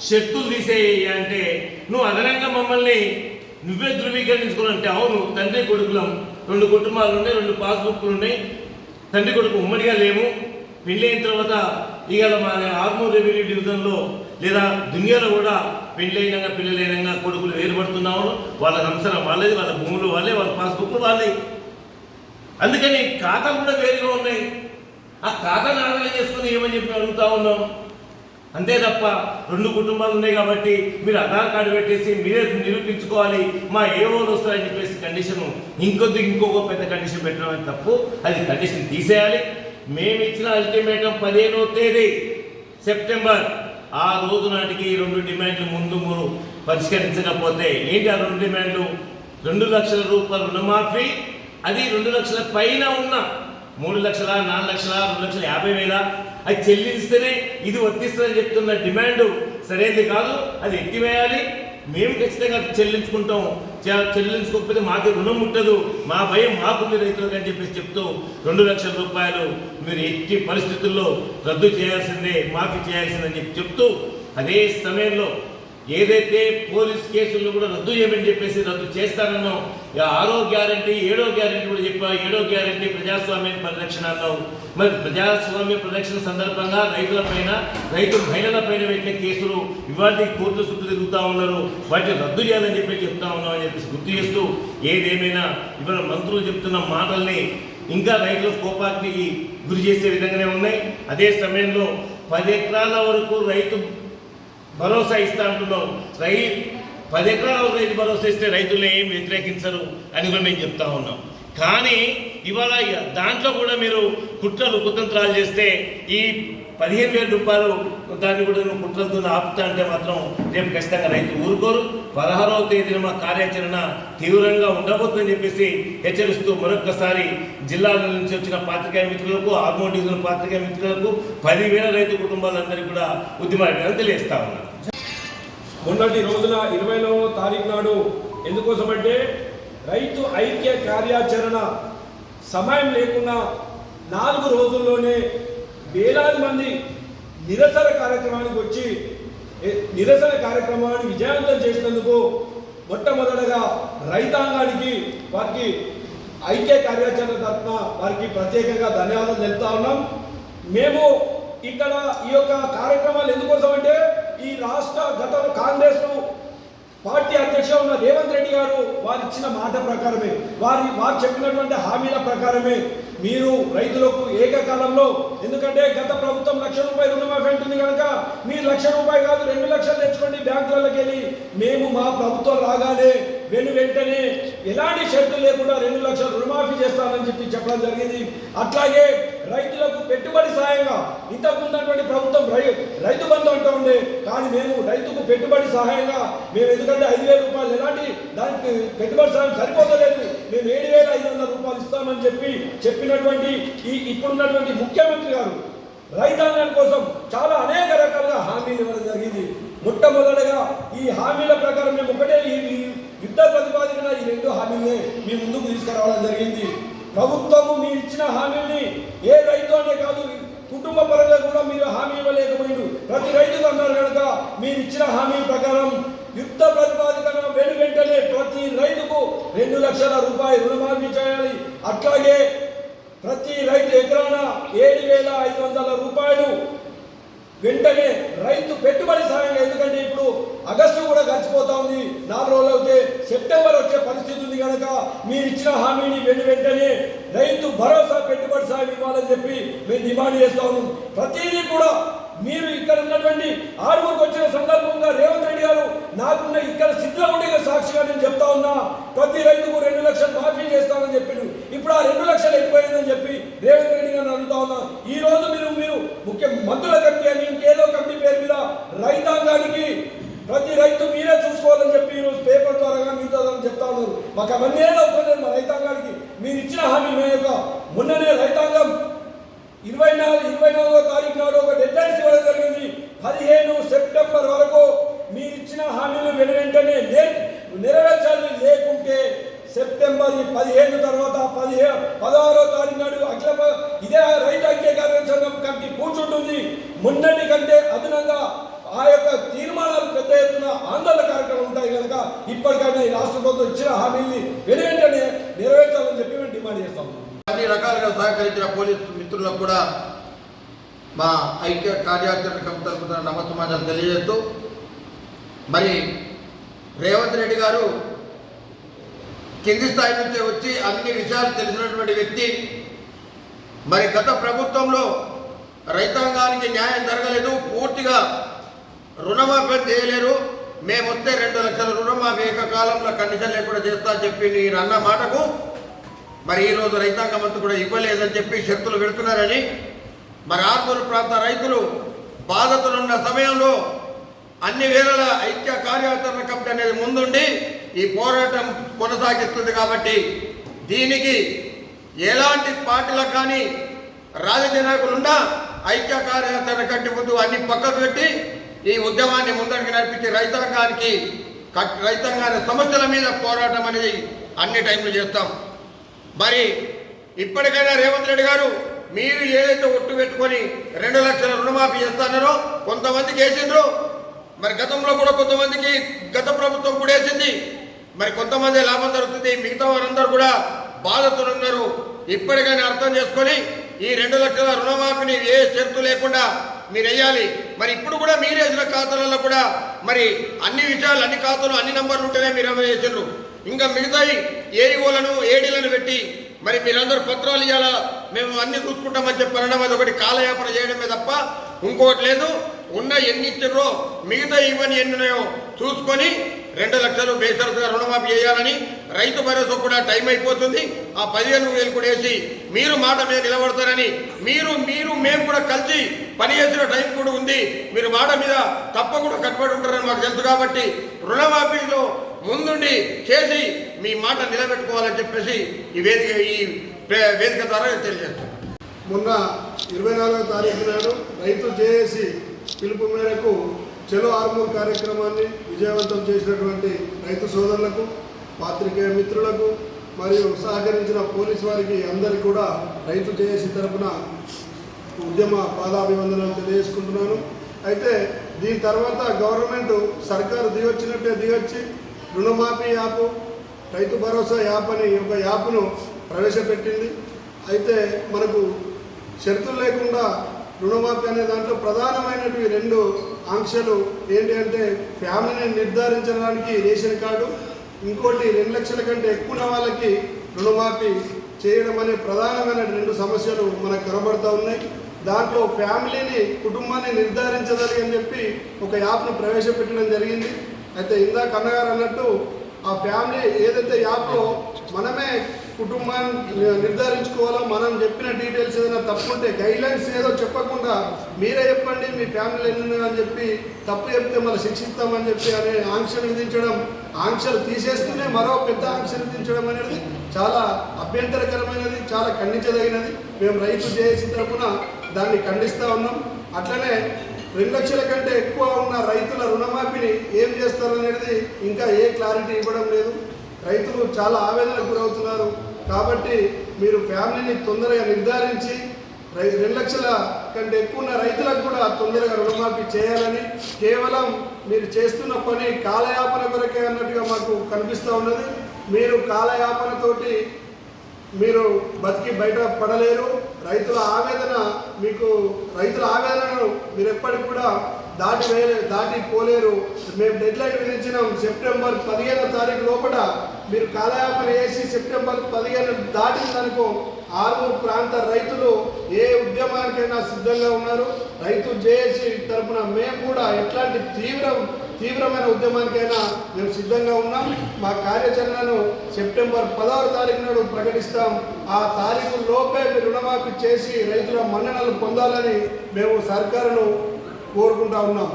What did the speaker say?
శక్తులు తీసేయి అంటే నువ్వు అదనంగా మమ్మల్ని నువ్వే ధృవీకరించుకోవాలంటే అవును తండ్రి కొడుకులం. రెండు కుటుంబాలు ఉన్నాయి రెండు పాస్బుక్లు ఉన్నాయి. తండ్రి కొడుకు ఉమ్మడిగా లేము. పెళ్ళి అయిన తర్వాత ఇవాళ మా ఆర్మూర్ రెవెన్యూ డివిజన్లో లేదా దునియాలో కూడా పెళ్ళైనాక పిల్లలైనాక కొడుకులు వేరుపడుతున్నాము వాళ్ళ. అంశం వాళ్ళది వాళ్ళ భూములు వాళ్ళే వాళ్ళ పాస్బుక్లు వాళ్ళే. అందుకని ఖాతాలు కూడా వేరుగా ఉన్నాయి. ఆ ఖాతాను ఆదాయం చేసుకుని ఏమని చెప్పి అడుగుతా ఉన్నాం? అంతే తప్ప రెండు కుటుంబాలు ఉన్నాయి కాబట్టి మీరు ఆధార్ కార్డు పెట్టేసి మీరే నిరూపించుకోవాలి. మా ఏవోలు వస్తారని చెప్పేసి కండిషన్ ఇంకొద్ది ఇంకొక పెద్ద కండిషన్ పెట్టడం అని తప్పు. అది కండిషన్ తీసేయాలి. మేము ఇచ్చిన అల్టిమేటం పదిహేనో తేదీ సెప్టెంబర్ ఆ రోజు నాటికి రెండు డిమాండ్లు ముందు మూడు పరిష్కరించకపోతే ఏంటి ఆ రెండు డిమాండ్లు? రెండు లక్షల రూపాయల రుణమాఫీ అది రెండు లక్షల పైన ఉన్న మూడు లక్షల నాలుగు లక్షల రెండు లక్షల యాభై వేల? అది చెల్లిస్తేనే ఇది వర్తిస్తుందని చెప్తున్న డిమాండ్. సరైనది కాదు అది ఎత్తివేయాలి. మేము ఖచ్చితంగా చెల్లించుకుంటాం. చెల్లించుకోకపోతే మాకు రుణం ముట్టదు. మా భయం మాకుంది రైతులకు అని చెప్పేసి చెప్తూ రెండు లక్షల రూపాయలు మీరు ఎట్టి పరిస్థితుల్లో రద్దు చేయాల్సిందే మాఫీ చేయాల్సిందని చెప్పి చెప్తూ అదే సమయంలో ఏదైతే పోలీస్ కేసులను కూడా రద్దు చేయమని చెప్పేసి రద్దు చేస్తానన్నో ఇక ఆరో గ్యారంటీ ఏడో గ్యారంటీ కూడా చెప్పా ఏడో గ్యారంటీ ప్రజాస్వామ్య పరిరక్షణ అన్నావు మరి ప్రజాస్వామ్య పరిరక్షణ సందర్భంగా రైతుల పైన రైతు మహిళల పైన పెట్టిన కేసులు ఇవాళ కోర్టుల చుట్టూ తిరుగుతూ ఉన్నారు. వాటిని రద్దు చేయాలని చెప్పి చెప్తా ఉన్నాం అని చెప్పేసి గుర్తు చేస్తూ ఏదేమైనా ఇవాళ మంత్రులు చెప్తున్న మాటల్ని ఇంకా రైతుల కోపానికి గురి చేసే విధంగానే ఉన్నాయి. అదే సమయంలో పది ఎకరాల వరకు రైతు భరోసా ఇస్తా అంటున్నాం రై పది ఎకరాల రైతు భరోసా ఇస్తే రైతులను ఏం వ్యతిరేకించరు అని కూడా మేము చెప్తా ఉన్నాం. కానీ ఇవాళ దాంట్లో కూడా మీరు కుట్రలు కుతంత్రాలు చేస్తే ఈ పదిహేను వేల రూపాయలు దాన్ని కూడా నువ్వు కుట్రలతో ఆపుతా అంటే మాత్రం రేపు ఖచ్చితంగా రైతు ఊరుకోరు. పదహారవ తేదీన మా కార్యాచరణ తీవ్రంగా ఉండబోతుందని చెప్పేసి హెచ్చరిస్తూ మరొకసారి జిల్లాల నుంచి వచ్చిన పాత్రికేయ మిత్రులకు ఆర్మో డివిజన్ పాత్రికేయ మిత్రులకు పదివేల రైతు కుటుంబాలందరికీ కూడా ఉద్యమాన్ని తెలియజేస్తా ఉన్నారు మొన్నటి రోజున ఇరవైనవ తారీఖు నాడు ఎందుకోసమంటే రైతు ఐక్య కార్యాచరణ సమయం లేకుండా నాలుగు రోజుల్లోనే వేలాది మంది నిరసన కార్యక్రమానికి వచ్చి నిరసన కార్యక్రమాన్ని విజయవంతం చేసినందుకు మొట్టమొదటగా రైతాంగానికి వారికి ఐక్య కార్యాచరణ తరఫున వారికి ప్రత్యేకంగా ధన్యవాదాలు తెలుపుతా ఉన్నాం. మేము ఇక్కడ ఈ యొక్క కార్యక్రమాలు ఎందుకోసం అంటే ఈ రాష్ట్ర గత కాంగ్రెస్ పార్టీ అధ్యక్షుడు ఉన్న రేవంత్ రెడ్డి గారు వారు ఇచ్చిన మాట ప్రకారమే వారి వారు చెప్పినటువంటి హామీల ప్రకారమే మీరు రైతులకు ఏకకాలంలో ఎందుకంటే గత ప్రభుత్వం లక్ష రూపాయలు రుణమాఫీ అంటుంది కనుక మీరు లక్ష రూపాయలు కాదు రెండు లక్షలు తెచ్చుకోండి బ్యాంకులకి వెళ్ళి మేము మా ప్రభుత్వం రాగానే నేను వెంటనే ఎలాంటి షరతులు లేకుండా రెండు లక్షల రుణమాఫీ చేస్తానని చెప్పి చెప్పడం జరిగింది. అట్లాగే రైతులకు పెట్టుబడి సాయంగా ఇంతకు ఉన్నటువంటి ప్రభుత్వం రై రైతు బంధు అంటూ ఉండే కానీ మేము రైతుకు పెట్టుబడి సహాయంగా మేము ఎందుకంటే ఐదు వేల రూపాయలు ఎలాంటి దానికి పెట్టుబడి సాయం సరిపోతలేదు. మేము ఏడు వేల ఐదు వందల రూపాయలు ఇస్తామని చెప్పి చెప్పినటువంటి ఈ ఇప్పుడున్నటువంటి ముఖ్యమంత్రి గారు రైతాంగం కోసం చాలా అనేక రకాలుగా హామీలు ఇవ్వడం జరిగింది. మొట్టమొదటగా ఈ హామీల ప్రకారం మేము ఒకటే ఈ యుద్ధ ప్రతిపాదికన ఈ రెండు హామీలే మీ ముందుకు తీసుకురావడం జరిగింది. ప్రభుత్వము మీరు ఇచ్చిన హామీల్ని ఏ రైతు అనే కాదు కుటుంబ పరంగా కూడా మీరు హామీ ఇవ్వలేకపోయిండు ప్రతి రైతుకు అన్నారు కనుక మీరు ఇచ్చిన హామీ ప్రకారం యుద్ధ ప్రతిపాదికన వెను వెంటనే ప్రతి రైతుకు రెండు లక్షల రూపాయలు రుణమాఫీ చేయాలి. అట్లాగే ప్రతి రైతు ఎకరాన ఏడు వేల ఐదు వందల రూపాయలు వెంటనే రైతు పెట్టుబడి సాయం ఎందుకంటే ఇప్పుడు ఆగస్టు కూడా గడిచిపోతా ఉంది. నాలుగు రోజులు అయితే సెప్టెంబర్ వచ్చే పరిస్థితి ఉంది కనుక మీరు ఇచ్చిన హామీని వెను వెంటనే రైతు భరోసా పెట్టుబడి సాయం ఇవ్వాలని చెప్పి మేము డిమాండ్ చేస్తా ఉన్నాం. ప్రతిదీ కూడా మీరు ఇక్కడ ఉన్నటువంటి ఆరుగురికి వచ్చిన సందర్భంగా రేవంత్ రెడ్డి గారు నాకున్న ఇక్కడ సిద్ధులగుండిగా సాక్షిగా నేను చెప్తా ఉన్నా ప్రతి రైతుకు రెండు లక్షలు మాఫీ చేస్తానని చెప్పిండు. ఇప్పుడు ఆ రెండు లక్షలు ఎక్కువైందని చెప్పి రేవంత్ రెడ్డి గారిని అడుగుతా ఉన్నా. ఈ రోజు మీరు మీరు ముఖ్య మంత్రుల కమిటీ అని ఇంకేదో కమిటీ పేరు మీద దానికి ప్రతి రైతు మీరే చూసుకోవాలని చెప్పి ఈరోజు పేపర్ ద్వారా మీతో చెప్తా ఉన్నారు. మాకు అవన్నీ ఏదో మా రైతాంగానికి. మీరు ఇచ్చిన హామీ మీ యొక్క మొన్ననే రైతాంగం ఇరవై నాలుగు ఇరవై నాలుగో తారీఖు నాడు ఒక డెడ్లైన్స్ ఇవ్వడం జరిగింది. పదిహేను సెప్టెంబర్ వరకు మీరు ఇచ్చిన హామీలు వెను వెంటనే నెరవేర్చాలి. లేకుంటే సెప్టెంబర్ పదిహేను తర్వాత పదిహేను పదహారో తారీఖు నాడు అఖిల ఇదే రైతు ఐక్య కార్యాచరణ కమిటీ కూర్చుంటుంది. మొన్నటి కంటే అదనంగా ఆ యొక్క తీర్మానాలు పెద్ద ఎత్తున ఆందోళన కార్యక్రమం ఉంటాయి కనుక ఇప్పటికైనా ఈ రాష్ట్ర ప్రభుత్వం ఇచ్చిన హామీని వెనువెంటనే నెరవేర్చాలని చెప్పి మేము డిమాండ్ చేస్తాం అన్ని రకాలుగా సహకరించిన పోలీసు మిత్రులకు కూడా మా ఐక్య కార్యాచరణ కమిటీ తరపున నమస్సమాజాలు తెలియజేస్తూ మరి రేవంత్ రెడ్డి గారు కింది స్థాయి నుంచే వచ్చి అన్ని విషయాలు తెలిసినటువంటి వ్యక్తి. మరి గత ప్రభుత్వంలో రైతాంగానికి న్యాయం జరగలేదు పూర్తిగా రుణమాఫీ చేయలేరు. మేము వస్తే రెండు లక్షల రుణమాఫీ ఏకకాలంలో కండిషన్ లేకుండా చేస్తా చెప్పి నేను అన్న మాటకు మరి ఈరోజు రైతాంగం అంతా కూడా ఇవ్వలేదని చెప్పి షరతులు పెడుతున్నారని మరి ఆర్మూరు ప్రాంత రైతులు బాధతులున్న సమయంలో అన్ని వేళల ఐక్య కార్యాచరణ కమిటీ అనేది ముందుండి ఈ పోరాటం కొనసాగిస్తుంది కాబట్టి దీనికి ఎలాంటి పార్టీలకు కానీ రాజకీయ నాయకులున్నా ఐక్య కార్యాచరణ కమిటీ ముందు అన్ని పక్కకు పెట్టి ఈ ఉద్యమాన్ని ముందరికి నడిపించి రైతాంగానికి రైతాంగాన్ని సమస్యల మీద పోరాటం అనేది అన్ని టైంలు చేస్తాం. మరి ఇప్పటికైనా రేవంత్ రెడ్డి గారు మీరు ఏదైతే ఒట్టు పెట్టుకొని రెండు లక్షల రుణమాఫీ చేస్తారో కొంతమందికి వేసిండ్రు. మరి గతంలో కూడా కొంతమందికి గత ప్రభుత్వం కూడా వేసింది. మరి కొంతమంది లాభం జరుగుతుంది మిగతా వారందరూ కూడా బాధతో ఉన్నారు ఇప్పటికైనా అర్థం చేసుకొని ఈ రెండు లక్షల రుణమాఫీని ఏ షరతు లేకుండా మీరు వేయాలి మరి ఇప్పుడు కూడా మీరు వేసిన ఖాతాలలో కూడా మరి అన్ని విషయాలు అన్ని ఖాతాలు అన్ని నంబర్లు ఉంటేనే మీరు అమలు చేసిండ్రు. ఇంకా మిగతాయి ఏఈఓలను ఏడీలను పెట్టి మరి మీరందరూ పత్రాలు ఇవ్వాలా మేము అన్ని చూసుకుంటామని చెప్పి అనడం అది ఒకటి కాలయాపన చేయడమే తప్ప ఇంకోటి లేదు. ఉన్న ఎన్ని ఇచ్చారో మిగతా ఇవన్నీ ఎన్ని ఉన్నాయో చూసుకొని రెండు లక్షలు బేసరతుగా రుణమాఫీ చేయాలని రైతు భరోసా కూడా టైం అయిపోతుంది. ఆ పదిహేను వేలు కూడా వేసి మీరు మాట మీద నిలబడతారని మీరు మీరు మేము కూడా కలిసి పని చేసిన టైం కూడా ఉంది. మీరు మాట మీద తప్పకుండా కట్టుబడి ఉంటారని మాకు తెలుసు కాబట్టి రుణమాఫీలో ముందుండి చేసి మీ మాట నిలబెట్టుకోవాలని చెప్పేసి ఈ వేదిక ఈ వేదిక ద్వారా తెలియజేస్తాను మొన్న ఇరవై నాలుగో తారీఖు నాడు రైతు చేసి పిలుపు మేరకు చలో ఆర్మూర్ కార్యక్రమాన్ని విజయవంతం చేసినటువంటి రైతు సోదరులకు పాత్రికేయ మిత్రులకు మరియు సహకరించిన పోలీసు వారికి అందరికీ కూడా రైతు జేఏసీ తరపున ఉద్యమ పాదాభివందనాలు తెలియజేసుకుంటున్నాను. అయితే దీని తర్వాత గవర్నమెంట్ సర్కారు దిగొచ్చినట్టే దిగొచ్చి రుణమాఫీ యాప్ రైతు భరోసా యాప్ అని ఒక యాప్ను ప్రవేశపెట్టింది. అయితే మనకు షరతులు లేకుండా రుణమాఫీ అనే దాంట్లో ప్రధానమైనవి రెండు ఆంక్షలు ఏంటి అంటే ఫ్యామిలీని నిర్ధారించడానికి రేషన్ కార్డు ఇంకోటి రెండు లక్షల కంటే ఎక్కువ వాళ్ళకి రుణమాఫీ చేయడం అనే ప్రధానమైన రెండు సమస్యలు మనకు కనబడుతూ ఉన్నాయి. దాంట్లో ఫ్యామిలీని కుటుంబాన్ని నిర్ధారించదని అని చెప్పి ఒక యాప్ను ప్రవేశపెట్టడం జరిగింది. అయితే ఇందాక అన్నగారు అన్నట్టు ఆ ఫ్యామిలీ ఏదైతే యాప్లో మనమే కుటుంబాన్ని నిర్ధారించుకోవాలో? మనం చెప్పిన డీటెయిల్స్ ఏదైనా తప్పు ఉంటే గైడ్లైన్స్ ఏదో చెప్పకుండా మీరే చెప్పండి మీ ఫ్యామిలీ ఎన్ని అని చెప్పి తప్పు చెప్తే మళ్ళీ శిక్షిస్తామని చెప్పి అనే ఆంక్షలు విధించడం ఆంక్షలు తీసేస్తూనే మరో పెద్ద ఆంక్షలు విధించడం అనేది చాలా అభ్యంతరకరమైనది చాలా ఖండించదగినది. మేము రైతు చేసిన తరపున దాన్ని ఖండిస్తూ ఉన్నాం. అట్లనే రెండు లక్షల కంటే ఎక్కువ ఉన్న రైతుల రుణమాఫీని ఏం చేస్తారనేది ఇంకా ఏ క్లారిటీ ఇవ్వడం లేదు. రైతులు చాలా ఆవేదనకు గురవుతున్నారు. కాబట్టి మీరు ఫ్యామిలీని తొందరగా నిర్ధారించి రై రెండు లక్షల కంటే ఎక్కువ ఉన్న రైతులకు కూడా తొందరగా రుణమాఫీ చేయాలని కేవలం మీరు చేస్తున్న పని కాలయాపన కొరకే అన్నట్టుగా మాకు కనిపిస్తూ ఉన్నది. మీరు కాలయాపనతోటి మీరు బతికి బయట పడలేరు. రైతుల ఆవేదన మీకు రైతుల ఆవేదనను మీరు ఎప్పటికి కూడా దాటి వేయలే దాటి పోలేరు. మేము డెడ్లైన్ విధించినాం సెప్టెంబర్ పదిహేనో తారీఖు లోపల మీరు కాలయాపన చేసి సెప్టెంబర్ పదిహేను దాటిందనుకో ఆర్మూర్ ప్రాంత రైతులు ఏ ఉద్యమానికైనా సిద్ధంగా ఉన్నారు. రైతు జేఏసీ తరపున మేము కూడా ఎట్లాంటి తీవ్ర తీవ్రమైన ఉద్యమానికైనా మేము సిద్ధంగా ఉన్నాం. మా కార్యాచరణను సెప్టెంబర్ పదహారు తారీఖు నాడు ప్రకటిస్తాం. ఆ తారీఖు లోపే మీరు రుణమాఫీ చేసి రైతుల మన్ననలు పొందాలని మేము సర్కారును కోరుకుంటా ఉన్నాం.